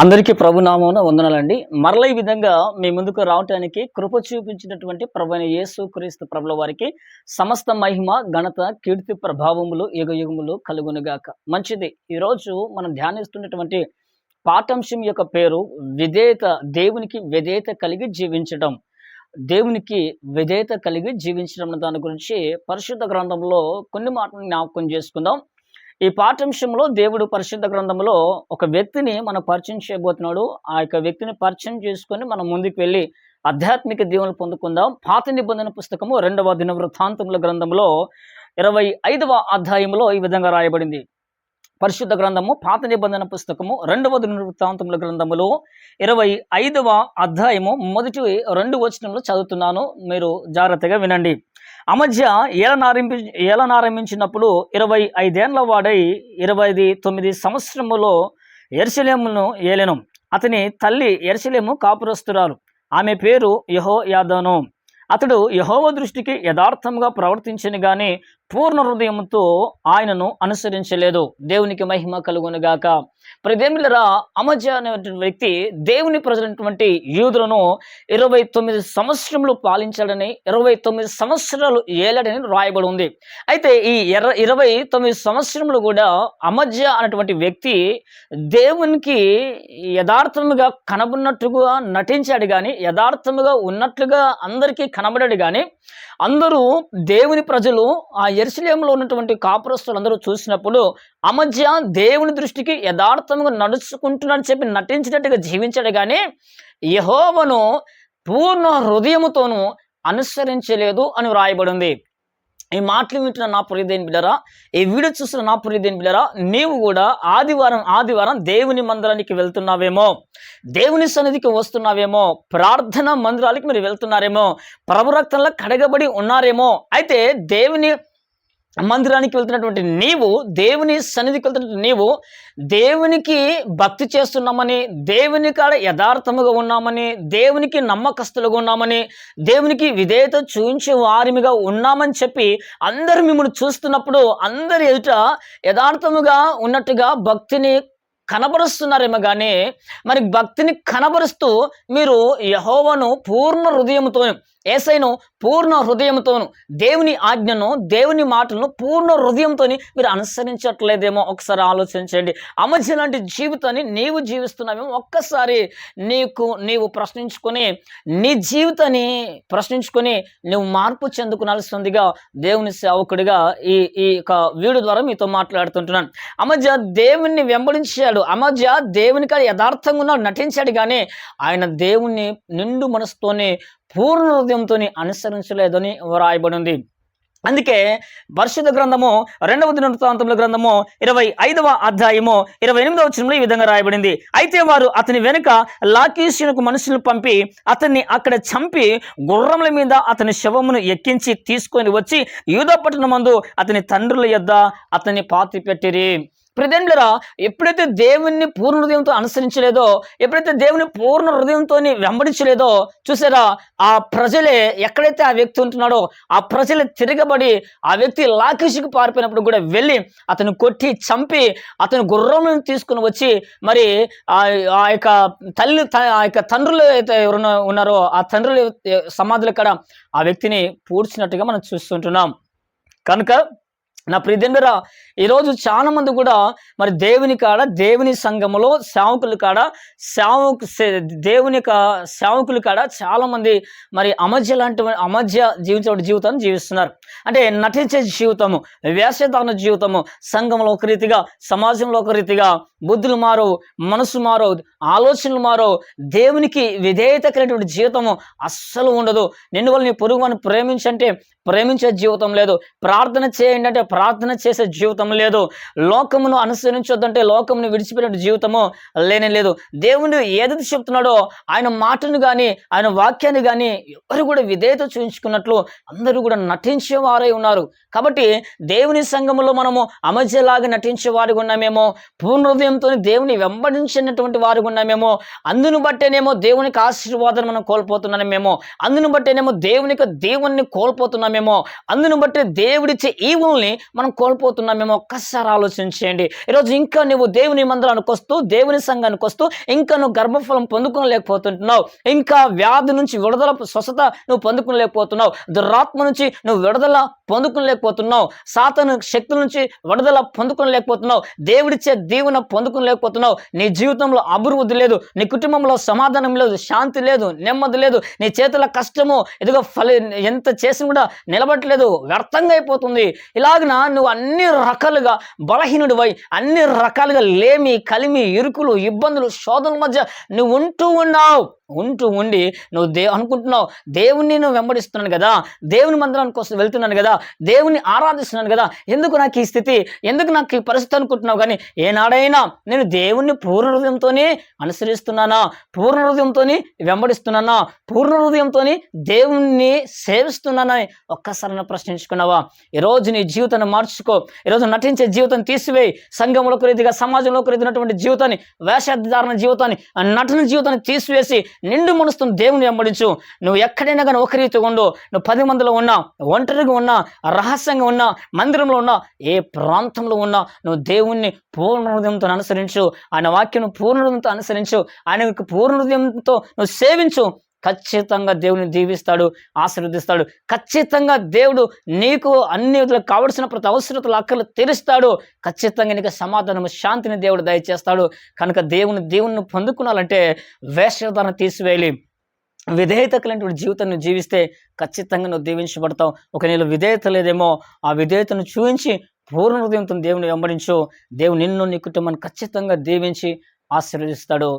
అందరికీ ప్రభునామమున వందనాలండి. మరల ఈ విధంగా మీ ముందుకు రావటానికి కృప చూపించినటువంటి ప్రభుని యేసు క్రీస్తు ప్రభుల వారికి సమస్త మహిమ ఘనత కీర్తి ప్రభావములు యుగ యుగములు కలుగునుగాక. మంచిది. ఈరోజు మనం ధ్యానిస్తున్నటువంటి పాఠాంశం యొక్క పేరు విధేయత దేవునికి విధేయత కలిగి జీవించడం. దేవునికి విధేయత కలిగి జీవించడం దాని గురించి పరిశుద్ధ గ్రంథంలో కొన్ని మాటలు జ్ఞాపకం చేసుకుందాం. ఈ పాఠ్యాంశంలో దేవుడు పరిశుద్ధ గ్రంథంలో ఒక వ్యక్తిని మనం పరిచయం చేయబోతున్నాడు. ఆ యొక్క వ్యక్తిని పరిచయం చేసుకొని మనం ముందుకు వెళ్ళి ఆధ్యాత్మిక దీవెనలు పొందుకుందాం. పాత నిబంధన పుస్తకము రెండవ దిన వృత్తాంతముల గ్రంథంలో ఇరవై ఐదవ అధ్యాయంలో ఈ విధంగా రాయబడింది. పరిశుద్ధ గ్రంథము పాత నిబంధన పుస్తకము రెండవ దిన గ్రంథములో ఇరవై ఐదవ అధ్యాయము మొదటి రెండు వచనంలో చదువుతున్నాను. మీరు జాగ్రత్తగా వినండి. అమధ్య ఏలనారంభి ఏలనారంభించినప్పుడు ఇరవై ఐదేళ్ళ వాడై ఇరవై ఐదు తొమ్మిది సంవత్సరములో ఎర్సలేమును ఏలెను. అతని తల్లి ఎర్సలేము కాపురస్తురాలు ఆమె పేరు యహో యాదను అతడు యహోవ దృష్టికి యథార్థంగా ప్రవర్తించని గాని పూర్ణ హృదయంతో ఆయనను అనుసరించలేదు. దేవునికి మహిమ కలుగునుగాక. ప్రదేమిలరా అమజ అనేటువంటి వ్యక్తి దేవుని ప్రజలైనటువంటి యూదులను ఇరవై తొమ్మిది సంవత్సరములు పాలించాడని ఇరవై తొమ్మిది సంవత్సరాలు ఏలాడని రాయబడి ఉంది. అయితే ఈ ఎర్ర ఇరవై తొమ్మిది సంవత్సరములు కూడా అమధ్య అనేటువంటి వ్యక్తి దేవునికి యథార్థముగా కనబడినట్టుగా నటించాడు కానీ యథార్థముగా ఉన్నట్లుగా అందరికీ కనబడాడు కానీ అందరూ దేవుని ప్రజలు ఆ ఎరుసలేంలో ఉన్నటువంటి కాపురస్తులు అందరూ చూసినప్పుడు అమధ్య దేవుని దృష్టికి యథార్థంగా నడుచుకుంటున్నాడని చెప్పి నటించినట్టుగా జీవించాడు కానీ యహోవను పూర్ణ హృదయముతోనూ అనుసరించలేదు అని వ్రాయబడి ఉంది ఈ మాటలు వింటున్న నా ప్రియదేని బిడ్డరా ఈ వీడియో చూసిన నా ప్రియదేని బిడ్డరా నీవు కూడా ఆదివారం ఆదివారం దేవుని మందిరానికి వెళ్తున్నావేమో దేవుని సన్నిధికి వస్తున్నావేమో ప్రార్థన మందిరాలకి మీరు వెళ్తున్నారేమో ప్రభు రక్తంలో కడగబడి ఉన్నారేమో అయితే దేవుని మందిరానికి వెళ్తున్నటువంటి నీవు దేవుని సన్నిధికి వెళ్తున్నటువంటి నీవు దేవునికి భక్తి చేస్తున్నామని దేవుని కాడ యథార్థముగా ఉన్నామని దేవునికి నమ్మకస్తులుగా ఉన్నామని దేవునికి విధేయత చూపించే వారిమిగా ఉన్నామని చెప్పి అందరు మిమ్మల్ని చూస్తున్నప్పుడు అందరి ఎదుట యథార్థముగా ఉన్నట్టుగా భక్తిని కనబరుస్తున్నారేమో కానీ మరి భక్తిని కనబరుస్తూ మీరు యహోవను పూర్ణ హృదయంతో ఏసైను పూర్ణ హృదయంతోను దేవుని ఆజ్ఞను దేవుని మాటలను పూర్ణ హృదయంతో మీరు అనుసరించట్లేదేమో. ఒకసారి ఆలోచించండి. అమర్చి లాంటి జీవితాన్ని నీవు జీవిస్తున్నావేమో ఒక్కసారి నీకు నీవు ప్రశ్నించుకొని నీ జీవితాన్ని ప్రశ్నించుకొని నువ్వు మార్పు చెందుకునాల్సిందిగా దేవుని సేవకుడిగా ఈ ఈ యొక్క వీడియో ద్వారా మీతో మాట్లాడుతుంటున్నాను. అమధ్య దేవుణ్ణి వెంబడించాడు. అమజ దేవుని కాడ యథార్థంగా ఉన్నాడు నటించాడు కానీ ఆయన దేవుణ్ణి నిండు మనసుతోనే పూర్ణ హృదయంతో అనుసరించలేదని వ్రాయబడింది. అందుకే పరిశుద్ధ గ్రంథము రెండవ దినవృత్తాంతముల గ్రంథము ఇరవై ఐదవ అధ్యాయము ఇరవై ఎనిమిదవ వచనంలో ఈ విధంగా రాయబడింది. అయితే వారు అతని వెనుక లాకీషునకు మనుషులను పంపి అతన్ని అక్కడ చంపి గుర్రముల మీద అతని శవమును ఎక్కించి తీసుకొని వచ్చి యూదపట్టణ మందు అతని తండ్రుల యొద్ద అతన్ని పాతి పెట్టిరి ప్రజెంట్లరా ఎప్పుడైతే దేవుణ్ణి పూర్ణ హృదయంతో అనుసరించలేదో ఎప్పుడైతే దేవుని పూర్ణ హృదయంతో వెంబడించలేదో చూసారా? ఆ ప్రజలే ఎక్కడైతే ఆ వ్యక్తి ఉంటున్నాడో ఆ ప్రజలు తిరగబడి ఆ వ్యక్తి లాకేషికి పారిపోయినప్పుడు కూడా వెళ్ళి అతను కొట్టి చంపి అతను గుర్రంలను తీసుకుని వచ్చి మరి ఆ ఆ యొక్క తల్లి త- ఆ యొక్క తండ్రులు అయితే ఎవరున్న ఉన్నారో ఆ తండ్రులు సమాధులు ఆ వ్యక్తిని పూడ్చినట్టుగా మనం చూస్తుంటున్నాం. కనుక నా ప్రియదండరా ఈరోజు చాలా మంది కూడా మరి దేవుని కాడ దేవుని సంఘములో సేవకుల కాడ సేవకు సే- దేవుని యొక్క సేవకుల కాడ చాలామంది మరి అమధ్య లాంటి అమధ్య జీవించే జీవితాన్ని జీవిస్తున్నారు. అంటే నటించే జీవితము వేషధారణ జీవితము సంఘంలో ఒక రీతిగా సమాజంలో ఒక రీతిగా బుద్ధులు మారో మనసు మారో ఆలోచనలు మారో దేవునికి విధేయత కలిగినటువంటి జీవితము అస్సలు ఉండదు. నిన్ను వల్ల నీ పొరుగు ప్రేమించంటే ప్రేమించే జీవితం లేదు. ప్రార్థన చేయండి అంటే ప్రార్థన చేసే జీవితం లేదు. లోకమును అనుసరించొద్దంటే లోకమును విడిచిపెట్టిన జీవితము లేనే లేదు. దేవుని ఏదైతే చెప్తున్నాడో ఆయన మాటను కానీ ఆయన వాక్యాన్ని కానీ ఎవరు కూడా విధేయత చూపించుకున్నట్లు అందరూ కూడా నటించే వారై ఉన్నారు. కాబట్టి దేవుని సంఘములో మనము అమజలాగా నటించే వారికి ఉన్నామేమో పూర్ణ హృదయంతో దేవుని వెంబడించినటువంటి వారు ఉన్నామేమో అందును బట్టేనేమో దేవునికి ఆశీర్వాదం మనం కోల్పోతున్నామేమో అందును బట్టేనేమో దేవునికి దేవుణ్ణి కోల్పోతున్నామేమో అందును బట్టి దేవుడిచ్చే ఈవుల్ని మనం కోల్పోతున్నాం మేము ఒక్కసారి ఆలోచించేయండి. ఈరోజు ఇంకా నువ్వు దేవుని మందిరానికి వస్తూ దేవుని సంఘానికి వస్తూ ఇంకా నువ్వు గర్భఫలం పొందుకోలేకపోతుంటున్నావు ఇంకా వ్యాధి నుంచి విడుదల స్వస్థత నువ్వు పొందుకోలేకపోతున్నావు. దురాత్మ నుంచి నువ్వు విడుదల పొందుకోలేకపోతున్నావు. సాతను శక్తుల నుంచి విడుదల పొందుకోలేకపోతున్నావు. దేవుడిచ్చే దీవెన పొందుకోలేకపోతున్నావు. నీ జీవితంలో అభివృద్ధి లేదు నీ కుటుంబంలో సమాధానం లేదు శాంతి లేదు నెమ్మది లేదు. నీ చేతుల కష్టము ఎదుగో ఫలి ఎంత చేసినా కూడా నిలబట్టలేదు వ్యర్థంగా అయిపోతుంది. ఇలాగ నువ్వు అన్ని రకాలుగా బలహీనుడివై అన్ని రకాలుగా లేమి కలిమి ఇరుకులు ఇబ్బందులు శోధనల మధ్య నువ్వు ఉంటూ ఉన్నావు. ఉంటూ ఉండి నువ్వు దే అనుకుంటున్నావు. దేవుణ్ణి నువ్వు వెంబడిస్తున్నాను కదా. దేవుని మందిరానికి కోసం వెళ్తున్నాను కదా. దేవుని ఆరాధిస్తున్నాను కదా. ఎందుకు నాకు ఈ స్థితి? ఎందుకు నాకు ఈ పరిస్థితి అనుకుంటున్నావు కానీ ఏనాడైనా నేను దేవుణ్ణి పూర్ణ హృదయంతోనే అనుసరిస్తున్నానా? పూర్ణ హృదయంతోని వెంబడిస్తున్నానా? పూర్ణ హృదయంతోని దేవుణ్ణి సేవిస్తున్నానని ఒక్కసారి ప్రశ్నించుకున్నావా? ఈరోజు నీ జీవితం జీవితాన్ని మార్చుకో. ఈరోజు నటించే జీవితం తీసివేయి. సంఘంలో రీతిగా సమాజంలో రీతినటువంటి జీవితాన్ని వేషధారణ జీవితాన్ని నటన జీవితాన్ని తీసివేసి నిండు మనసుతో దేవుని వెంబడించు. నువ్వు ఎక్కడైనా కానీ ఒక రీతిగా ఉండు. నువ్వు పది మందిలో ఉన్నా ఒంటరిగా ఉన్నా రహస్యంగా ఉన్నా మందిరంలో ఉన్నా ఏ ప్రాంతంలో ఉన్నా నువ్వు దేవుణ్ణి పూర్ణ హృదయంతో అనుసరించు. ఆయన వాక్యం పూర్ణ హృదయంతో అనుసరించు. ఆయన పూర్ణ హృదయంతో నువ్వు సేవించు. ఖచ్చితంగా దేవుని దీవిస్తాడు ఆశీర్వదిస్తాడు. ఖచ్చితంగా దేవుడు నీకు అన్ని కావలసిన ప్రతి అవసరతలు అక్కలు తీరుస్తాడు. ఖచ్చితంగా నీకు సమాధానము శాంతిని దేవుడు దయచేస్తాడు. కనుక దేవుని దేవుని పొందుకున్నాలంటే వేషధారణ తీసివేయాలి. విధేయత కలిగినటువంటి జీవితాన్ని జీవిస్తే ఖచ్చితంగా నువ్వు దీవించబడతావు. ఒక నీళ్ళు విధేయత లేదేమో ఆ విధేయతను చూపించి పూర్ణ హృదయంతో దేవుని వెంబడించు. దేవుడు నిన్ను నీ కుటుంబాన్ని ఖచ్చితంగా దీవించి ఆశీర్వదిస్తాడు.